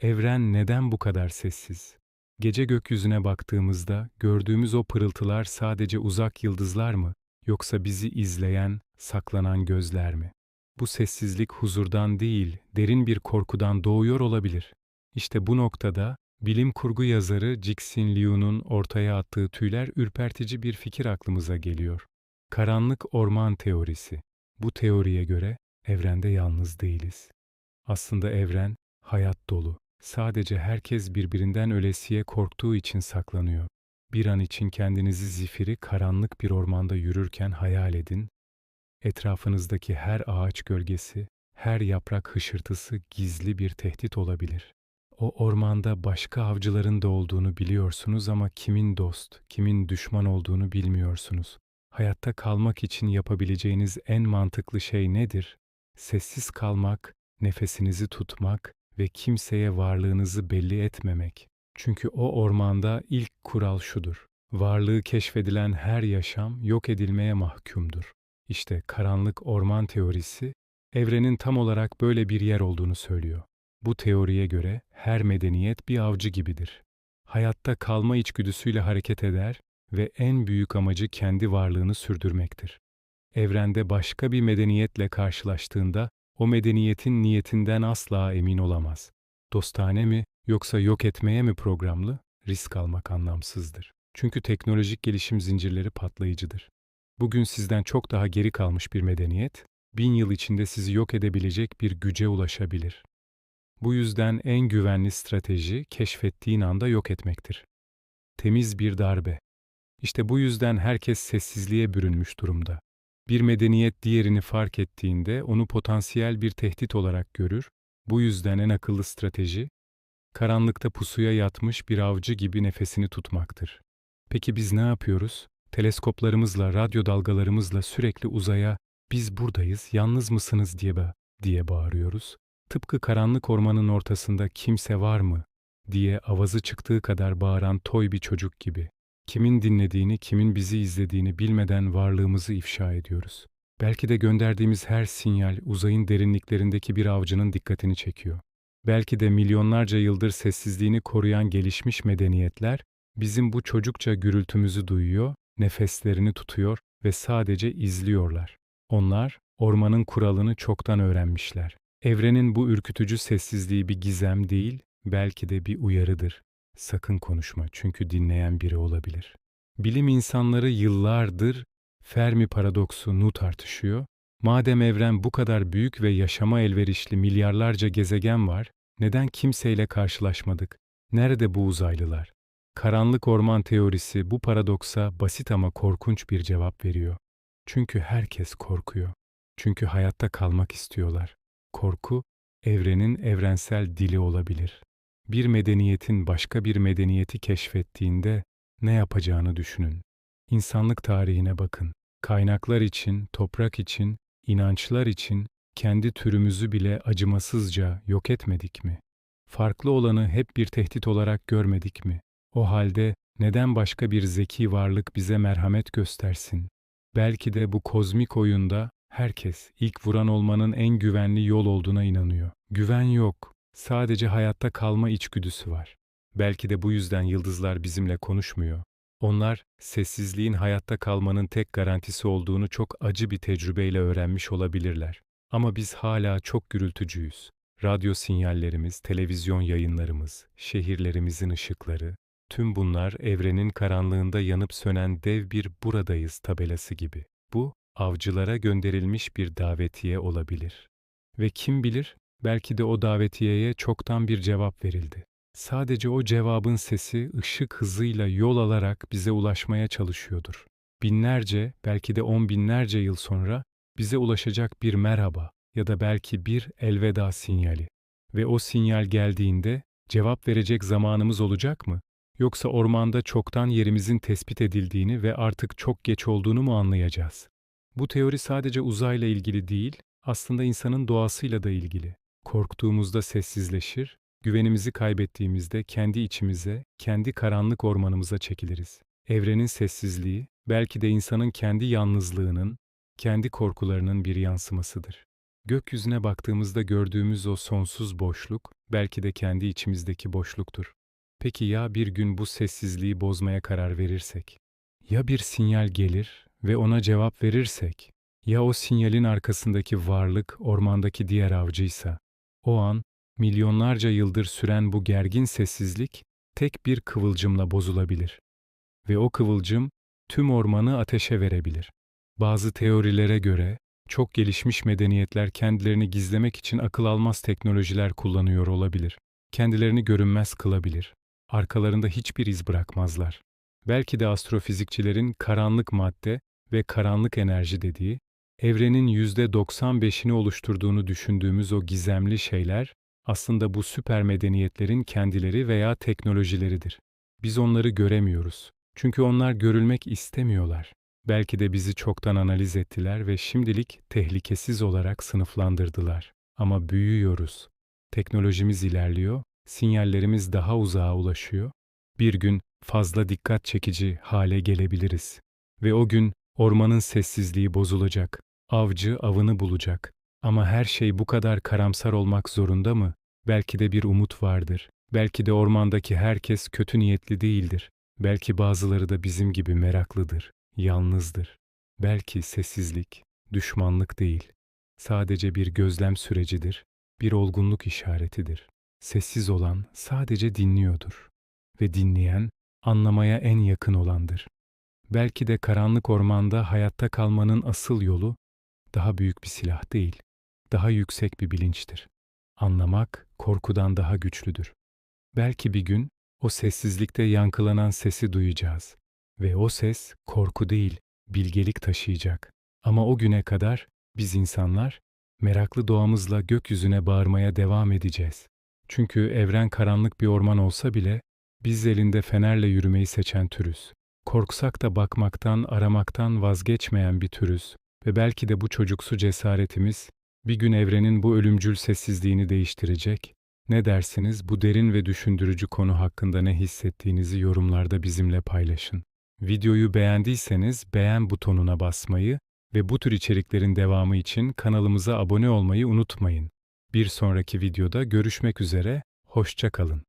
Evren neden bu kadar sessiz? Gece gökyüzüne baktığımızda gördüğümüz o pırıltılar sadece uzak yıldızlar mı yoksa bizi izleyen, saklanan gözler mi? Bu sessizlik huzurdan değil, derin bir korkudan doğuyor olabilir. İşte bu noktada bilim kurgu yazarı Cixin Liu'nun ortaya attığı tüyler ürpertici bir fikir aklımıza geliyor. Karanlık orman teorisi. Bu teoriye göre evrende yalnız değiliz. Aslında evren hayat dolu. Sadece herkes birbirinden ölesiye korktuğu için saklanıyor. Bir an için kendinizi zifiri karanlık bir ormanda yürürken hayal edin. Etrafınızdaki her ağaç gölgesi, her yaprak hışırtısı gizli bir tehdit olabilir. O ormanda başka avcıların da olduğunu biliyorsunuz ama kimin dost, kimin düşman olduğunu bilmiyorsunuz. Hayatta kalmak için yapabileceğiniz en mantıklı şey nedir? Sessiz kalmak, nefesinizi tutmak ve kimseye varlığınızı belli etmemek. Çünkü o ormanda ilk kural şudur. Varlığı keşfedilen her yaşam yok edilmeye mahkumdur. İşte karanlık orman teorisi, evrenin tam olarak böyle bir yer olduğunu söylüyor. Bu teoriye göre her medeniyet bir avcı gibidir. Hayatta kalma içgüdüsüyle hareket eder ve en büyük amacı kendi varlığını sürdürmektir. Evrende başka bir medeniyetle karşılaştığında o medeniyetin niyetinden asla emin olamaz. Dostane mi yoksa yok etmeye mi programlı? Risk almak anlamsızdır. Çünkü teknolojik gelişim zincirleri patlayıcıdır. Bugün sizden çok daha geri kalmış bir medeniyet, bin yıl içinde sizi yok edebilecek bir güce ulaşabilir. Bu yüzden en güvenli strateji keşfettiğin anda yok etmektir. Temiz bir darbe. İşte bu yüzden herkes sessizliğe bürünmüş durumda. Bir medeniyet diğerini fark ettiğinde onu potansiyel bir tehdit olarak görür. Bu yüzden en akıllı strateji, karanlıkta pusuya yatmış bir avcı gibi nefesini tutmaktır. Peki biz ne yapıyoruz? Teleskoplarımızla, radyo dalgalarımızla sürekli uzaya "Biz buradayız, yalnız mısınız?" diye ba diye bağırıyoruz. Tıpkı karanlık ormanın ortasında kimse var mı diye avazı çıktığı kadar bağıran toy bir çocuk gibi. Kimin dinlediğini, kimin bizi izlediğini bilmeden varlığımızı ifşa ediyoruz. Belki de gönderdiğimiz her sinyal uzayın derinliklerindeki bir avcının dikkatini çekiyor. Belki de milyonlarca yıldır sessizliğini koruyan gelişmiş medeniyetler bizim bu çocukça gürültümüzü duyuyor, nefeslerini tutuyor ve sadece izliyorlar. Onlar ormanın kuralını çoktan öğrenmişler. Evrenin bu ürkütücü sessizliği bir gizem değil, belki de bir uyarıdır. Sakın konuşma çünkü dinleyen biri olabilir. Bilim insanları yıllardır Fermi paradoksunu tartışıyor. Madem evren bu kadar büyük ve yaşama elverişli milyarlarca gezegen var, neden kimseyle karşılaşmadık? Nerede bu uzaylılar? Karanlık orman teorisi bu paradoksa basit ama korkunç bir cevap veriyor. Çünkü herkes korkuyor. Çünkü hayatta kalmak istiyorlar. Korku, evrenin evrensel dili olabilir. Bir medeniyetin başka bir medeniyeti keşfettiğinde ne yapacağını düşünün. İnsanlık tarihine bakın. Kaynaklar için, toprak için, inançlar için kendi türümüzü bile acımasızca yok etmedik mi? Farklı olanı hep bir tehdit olarak görmedik mi? O halde neden başka bir zeki varlık bize merhamet göstersin? Belki de bu kozmik oyunda herkes ilk vuran olmanın en güvenli yol olduğuna inanıyor. Güven yok, sadece hayatta kalma içgüdüsü var. Belki de bu yüzden yıldızlar bizimle konuşmuyor. Onlar sessizliğin hayatta kalmanın tek garantisi olduğunu çok acı bir tecrübeyle öğrenmiş olabilirler. Ama biz hala çok gürültücüyüz. Radyo sinyallerimiz, televizyon yayınlarımız, şehirlerimizin ışıkları, tüm bunlar evrenin karanlığında yanıp sönen dev bir buradayız tabelası gibi. Bu, avcılara gönderilmiş bir davetiye olabilir. Ve kim bilir, belki de o davetiyeye çoktan bir cevap verildi. Sadece o cevabın sesi ışık hızıyla yol alarak bize ulaşmaya çalışıyordur. Binlerce, belki de on binlerce yıl sonra bize ulaşacak bir merhaba ya da belki bir elveda sinyali. Ve o sinyal geldiğinde cevap verecek zamanımız olacak mı? Yoksa ormanda çoktan yerimizin tespit edildiğini ve artık çok geç olduğunu mu anlayacağız? Bu teori sadece uzayla ilgili değil, aslında insanın doğasıyla da ilgili. Korktuğumuzda sessizleşir, güvenimizi kaybettiğimizde kendi içimize, kendi karanlık ormanımıza çekiliriz. Evrenin sessizliği, belki de insanın kendi yalnızlığının, kendi korkularının bir yansımasıdır. Gökyüzüne baktığımızda gördüğümüz o sonsuz boşluk, belki de kendi içimizdeki boşluktur. Peki ya bir gün bu sessizliği bozmaya karar verirsek? Ya bir sinyal gelir ve ona cevap verirsek? Ya o sinyalin arkasındaki varlık ormandaki diğer avcıysa? O an milyonlarca yıldır süren bu gergin sessizlik tek bir kıvılcımla bozulabilir. Ve o kıvılcım tüm ormanı ateşe verebilir. Bazı teorilere göre çok gelişmiş medeniyetler kendilerini gizlemek için akıl almaz teknolojiler kullanıyor olabilir. Kendilerini görünmez kılabilir. Arkalarında hiçbir iz bırakmazlar. Belki de astrofizikçilerin karanlık madde ve karanlık enerji dediği, evrenin %95'ini oluşturduğunu düşündüğümüz o gizemli şeyler, aslında bu süper medeniyetlerin kendileri veya teknolojileridir. Biz onları göremiyoruz. Çünkü onlar görülmek istemiyorlar. Belki de bizi çoktan analiz ettiler ve şimdilik tehlikesiz olarak sınıflandırdılar. Ama büyüyoruz. Teknolojimiz ilerliyor, sinyallerimiz daha uzağa ulaşıyor. Bir gün fazla dikkat çekici hale gelebiliriz. Ve o gün ormanın sessizliği bozulacak. Avcı avını bulacak. Ama her şey bu kadar karamsar olmak zorunda mı? Belki de bir umut vardır. Belki de ormandaki herkes kötü niyetli değildir. Belki bazıları da bizim gibi meraklıdır, yalnızdır. Belki sessizlik, düşmanlık değil. Sadece bir gözlem sürecidir, bir olgunluk işaretidir. Sessiz olan sadece dinliyordur. Ve dinleyen, anlamaya en yakın olandır. Belki de karanlık ormanda hayatta kalmanın asıl yolu, daha büyük bir silah değil, daha yüksek bir bilinçtir. Anlamak, korkudan daha güçlüdür. Belki bir gün, o sessizlikte yankılanan sesi duyacağız. Ve o ses korku değil, bilgelik taşıyacak. Ama o güne kadar biz insanlar meraklı doğamızla gökyüzüne bağırmaya devam edeceğiz. Çünkü evren karanlık bir orman olsa bile biz elinde fenerle yürümeyi seçen türüz. Korksak da bakmaktan, aramaktan vazgeçmeyen bir türüz ve belki de bu çocuksu cesaretimiz bir gün evrenin bu ölümcül sessizliğini değiştirecek ne dersiniz bu derin ve düşündürücü konu hakkında ne hissettiğinizi yorumlarda bizimle paylaşın. Videoyu beğendiyseniz beğen butonuna basmayı ve bu tür içeriklerin devamı için kanalımıza abone olmayı unutmayın. Bir sonraki videoda görüşmek üzere, hoşça kalın.